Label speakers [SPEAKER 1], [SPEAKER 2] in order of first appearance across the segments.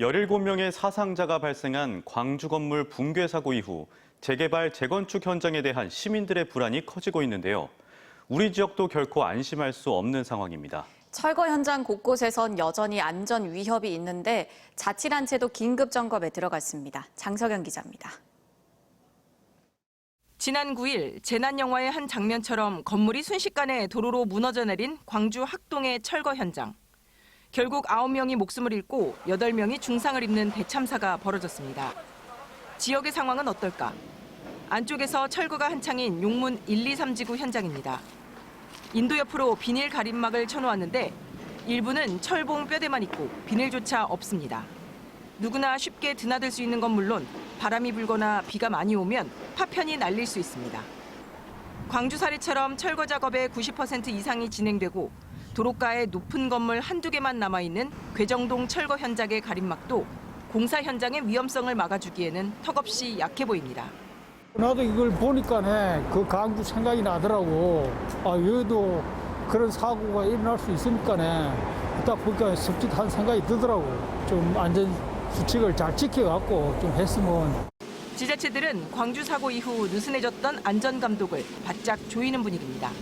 [SPEAKER 1] 17명의 사상자가 발생한 광주 건물 붕괴 사고 이후 재개발, 재건축 현장에 대한 시민들의 불안이 커지고 있는데요. 우리 지역도 결코 안심할 수 없는 상황입니다.
[SPEAKER 2] 철거 현장 곳곳에선 여전히 안전 위협이 있는데 자치단체도 긴급 점검에 들어갔습니다. 장석영 기자입니다.
[SPEAKER 3] 지난 9일 재난 영화의 한 장면처럼 건물이 순식간에 도로로 무너져 내린 광주 학동의 철거 현장. 결국 9명이 목숨을 잃고 8명이 중상을 입는 대참사가 벌어졌습니다. 지역의 상황은 어떨까? 안쪽에서 철거가 한창인 용문 1, 2, 3지구 현장입니다. 인도 옆으로 비닐 가림막을 쳐놓았는데 일부는 철봉 뼈대만 있고 비닐조차 없습니다. 누구나 쉽게 드나들 수 있는 건 물론 바람이 불거나 비가 많이 오면 파편이 날릴 수 있습니다. 광주 사례처럼 철거 작업의 90% 이상이 진행되고 도로가에 높은 건물 한두 개만 남아 있는 괴정동 철거 현장의 가림막도 공사 현장의 위험성을 막아주기에는 턱없이 약해 보입니다.
[SPEAKER 4] 나도 이걸 보니까 그 강주 생각이 나더라고. 아, 여기도 그런 사고가 일어날 수 있으니까네. 딱 보니까 섭짓한 생각이 들더라고. 좀 안전 수칙을 잘 지켜갖고 좀 했으면.
[SPEAKER 3] 지자체들은 광주 사고 이후 느슨해졌던 안전 감독을 바짝 조이는 분위기입니다.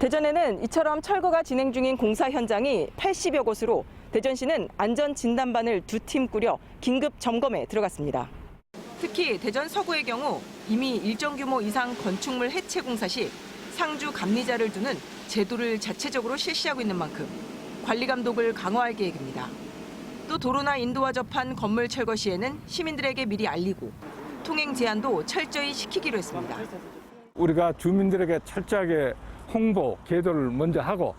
[SPEAKER 3] 대전에는 이처럼 철거가 진행 중인 공사 현장이 80여 곳으로 대전시는 안전 진단반을 두 팀 꾸려 긴급 점검에 들어갔습니다. 특히 대전 서구의 경우 이미 일정 규모 이상 건축물 해체 공사 시 상주 감리자를 두는 제도를 자체적으로 실시하고 있는 만큼 관리 감독을 강화할 계획입니다. 또 도로나 인도와 접한 건물 철거 시에는 시민들에게 미리 알리고 통행 제한도 철저히 시키기로 했습니다.
[SPEAKER 5] 우리가 주민들에게 철저하게 홍보, 계도를 먼저 하고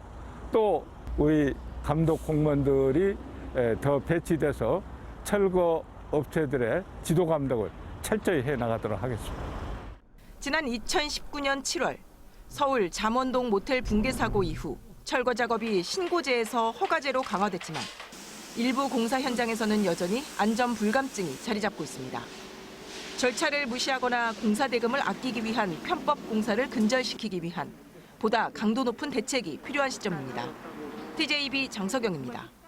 [SPEAKER 5] 또 우리 감독 공무원들이 에, 더 배치돼서 철거 업체들의 지도 감독을 철저히 해 나가도록 하겠습니다.
[SPEAKER 3] 지난 2019년 7월 서울 잠원동 모텔 붕괴 사고 이후 철거 작업이 신고제에서 허가제로 강화됐지만 일부 공사 현장에서는 여전히 안전 불감증이 자리 잡고 있습니다. 절차를 무시하거나 공사 대금을 아끼기 위한 편법 공사를 근절시키기 위한 보다 강도 높은 대책이 필요한 시점입니다. TJB 장석영입니다.